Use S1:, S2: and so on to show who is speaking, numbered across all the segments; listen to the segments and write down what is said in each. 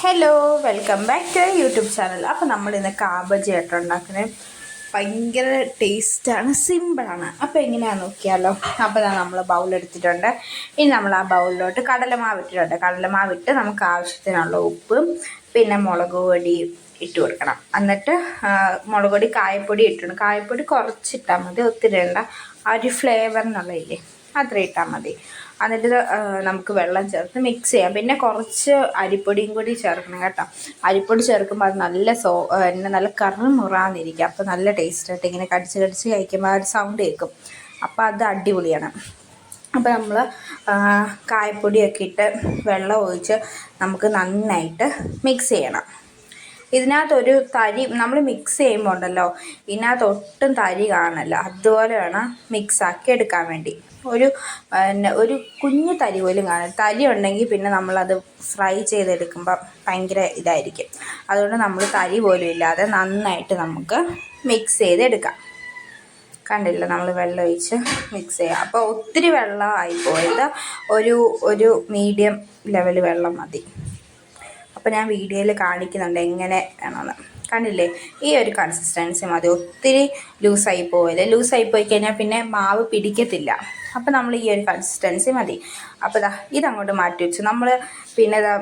S1: Hello welcome back to YouTube channel അപ്പോൾ നമ്മൾ ഇന്ന് കാബജി ആയിട്ട് ഉണ്ടാക്കുന്നത് ഭയങ്കര ടേസ്റ്റാണ് സിമ്പിളാണ് അപ്പോൾ എങ്ങനെയാണെന്ന് നോക്കിയാലോ? അപ്പോൾ ഞാൻ നമ്മൾ ബൗൾ എടുത്തിട്ടുണ്ട്. ഇനി നമ്മൾ ആ ബൗളിലോട്ട് കടലമാവ് ഇട്ടിട്ടുണ്ട്. കടലമാവ് നമുക്ക് ആവശ്യത്തിനുള്ള ഉപ്പ് പിന്നെ മുളക് പൊടി ഇട്ട് കൊടുക്കണം. എന്നിട്ട് മുളക് പൊടി കായപ്പൊടി ഇട്ടിടണം കായപ്പൊടി കുറച്ചിട്ടാൽ മതി ഒത്തിരി ഇടണ്ട ആ ഒരു ഫ്ലേവർ എന്നുള്ളതില്ലേ അത്ര ഇട്ടാൽ മതി. എന്നിട്ട് നമുക്ക് വെള്ളം ചേർത്ത് മിക്സ് ചെയ്യാം. പിന്നെ കുറച്ച് അരിപ്പൊടിയും കൂടി ചേർക്കണം കേട്ടോ. അരിപ്പൊടി ചേർക്കുമ്പോൾ അത് നല്ല സോ എന്നെ നല്ല കറി മുറാന്നിരിക്കും. അപ്പോൾ നല്ല ടേസ്റ്റായിട്ട് ഇങ്ങനെ കടിച്ച് കടിച്ച് കഴിക്കുമ്പോൾ ആ ഒരു സൗണ്ട് കേൾക്കും. അപ്പോൾ അത് അടിപൊളിയാണ്. അപ്പോൾ നമ്മൾ കായപ്പൊടിയൊക്കെ ഇട്ട് വെള്ളം ഒഴിച്ച് നമുക്ക് നന്നായിട്ട് മിക്സ് ചെയ്യണം. ഇതിനകത്തൊരു തരി നമ്മൾ മിക്സ് ചെയ്യുമ്പോൾ ഉണ്ടല്ലോ ഇതിനകത്ത് ഒട്ടും തരി കാണില്ല. അതുപോലെ വേണം മിക്സാക്കി എടുക്കാൻ വേണ്ടി. ഒരു പിന്നെ ഒരു കുഞ്ഞു തരി പോലും കാണും തരി ഉണ്ടെങ്കിൽ പിന്നെ നമ്മളത് ഫ്രൈ ചെയ്തെടുക്കുമ്പോൾ ഭയങ്കര ഇതായിരിക്കും. അതുകൊണ്ട് നമ്മൾ തരി പോലും ഇല്ലാതെ നന്നായിട്ട് നമുക്ക് മിക്സ് ചെയ്തെടുക്കാം. കണ്ടില്ല? നമ്മൾ വെള്ളം ഒഴിച്ച് മിക്സ് ചെയ്യുക അപ്പോൾ ഒത്തിരി വെള്ളമായി പോയത് ഒരു ഒരു മീഡിയം ലെവൽ വെള്ളം മതി. അപ്പോൾ ഞാൻ വീഡിയോയിൽ കാണിക്കുന്നുണ്ട് എങ്ങനെ വേണമെന്ന് കണ്ടില്ലേ? ഈ ഒരു കൺസിസ്റ്റൻസി മതി. ഒത്തിരി ലൂസായി പോവില്ല? ലൂസായി പോയി കഴിഞ്ഞാൽ പിന്നെ മാവ് പിടിക്കത്തില്ല. അപ്പോൾ നമ്മൾ ഈ ഒരു കൺസിസ്റ്റൻസി മതി. അപ്പോൾ ഇതാ ഇതങ്ങോട്ട് മാറ്റി വെച്ചു. നമ്മൾ പിന്നെ ഇതാ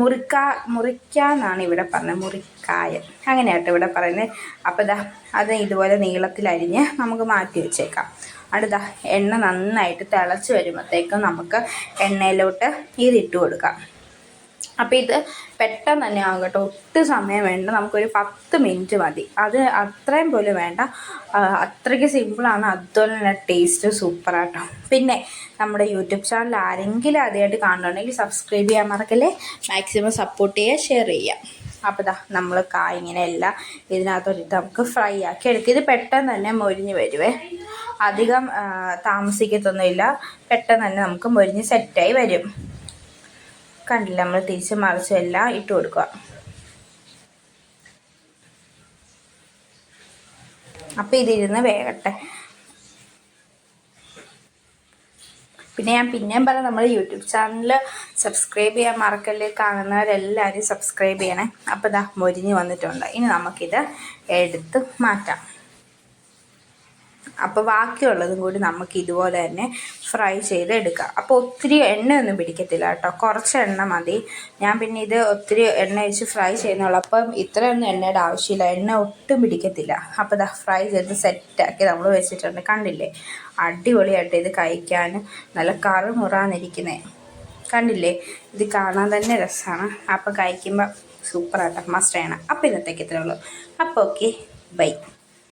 S1: മുറിക്ക മുറിക്കാന്നാണ് ഇവിടെ പറഞ്ഞത്. മുറിക്കായ. അങ്ങനെയാട്ടോ ഇവിടെ പറയുന്നത്. അപ്പോൾ ഇതാ അത് ഇതുപോലെ നീളത്തിലരിഞ്ഞ് നമുക്ക് മാറ്റി വെച്ചേക്കാം. അടുത്ത എണ്ണ നന്നായിട്ട് തിളച്ച് വരുമ്പോഴത്തേക്കും നമുക്ക് എണ്ണയിലോട്ട് ഇതിട്ട് കൊടുക്കാം. അപ്പോൾ ഇത് പെട്ടെന്ന് തന്നെ ആകും കേട്ടോ. ഒട്ടും സമയം വേണ്ട. നമുക്കൊരു പത്ത് മിനിറ്റ് മതി. അത് അത്രയും പോലും വേണ്ട. അത്രയ്ക്ക് സിമ്പിളാണ് അതുപോലെ തന്നെ ടേസ്റ്റ് സൂപ്പറാട്ടോ പിന്നെ നമ്മുടെ യൂട്യൂബ് ചാനൽ ആരെങ്കിലും ആദ്യമായിട്ട് കാണുന്നുണ്ടെങ്കിൽ സബ്സ്ക്രൈബ് ചെയ്യാൻ മറക്കല്ലേ? മാക്സിമം സപ്പോർട്ട് ചെയ്യുക ഷെയർ ചെയ്യുക. അപ്പോൾ ഇതാ നമ്മൾ കായിങ്ങനെ എല്ലാം ഇതിനകത്തോട്ട് നമുക്ക് ഫ്രൈ ആക്കി എടുക്കുക ഇത് പെട്ടെന്ന് തന്നെ മൊരിഞ്ഞ് വരുവേ. അധികം താമസിക്കത്തൊന്നുമില്ല. പെട്ടെന്ന് തന്നെ നമുക്ക് മൊരിഞ്ഞ് സെറ്റായി വരും. കണ്ടില്ല. നമ്മൾ തിരിച്ച് മറിച്ചും എല്ലാം ഇട്ട് കൊടുക്കുക. അപ്പോൾ ഇതിരുന്ന് വേകട്ടെ. പിന്നെ ഞാൻ പിന്നെയും പറയാം നമ്മുടെ യൂട്യൂബ് ചാനൽ സബ്സ്ക്രൈബ് ചെയ്യാൻ മറക്കല്ലേ കാണുന്നവരെല്ലാവരും സബ്സ്ക്രൈബ് ചെയ്യണേ. അപ്പോൾ ഇതാ മൊരിഞ്ഞ് വന്നിട്ടുണ്ട്. ഇനി നമുക്കിത് എടുത്ത് മാറ്റാം. അപ്പോൾ ബാക്കിയുള്ളതും കൂടി നമുക്ക് ഇതുപോലെ തന്നെ ഫ്രൈ ചെയ്ത് എടുക്കാം അപ്പോൾ ഒത്തിരി എണ്ണയൊന്നും പിടിക്കത്തില്ല കേട്ടോ. കുറച്ച് എണ്ണ മതി. ഞാൻ പിന്നെ ഇത് ഒത്തിരി എണ്ണ വെച്ച് ഫ്രൈ ചെയ്യുന്നുള്ളൂ അപ്പം ഇത്രയൊന്നും എണ്ണയുടെ ആവശ്യമില്ല. എണ്ണ ഒട്ടും പിടിക്കത്തില്ല. അപ്പോൾ ഇതാ ഫ്രൈ ചെയ്ത് സെറ്റാക്കി നമ്മൾ വെച്ചിട്ടുണ്ട്. കണ്ടില്ലേ? അടിപൊളിയായിട്ട് ഇത് കഴിക്കാൻ. നല്ല കറു മുറാന്നിരിക്കുന്നേ കണ്ടില്ലേ? ഇത് കാണാൻ തന്നെ രസമാണ് അപ്പോൾ കഴിക്കുമ്പോൾ സൂപ്പറായിട്ട് മസ്റ്റ് ചെയ്യണം അപ്പോൾ ഇന്നത്തേക്ക് ഇത്രയുള്ളൂ അപ്പോൾ ഓക്കെ. ബൈ.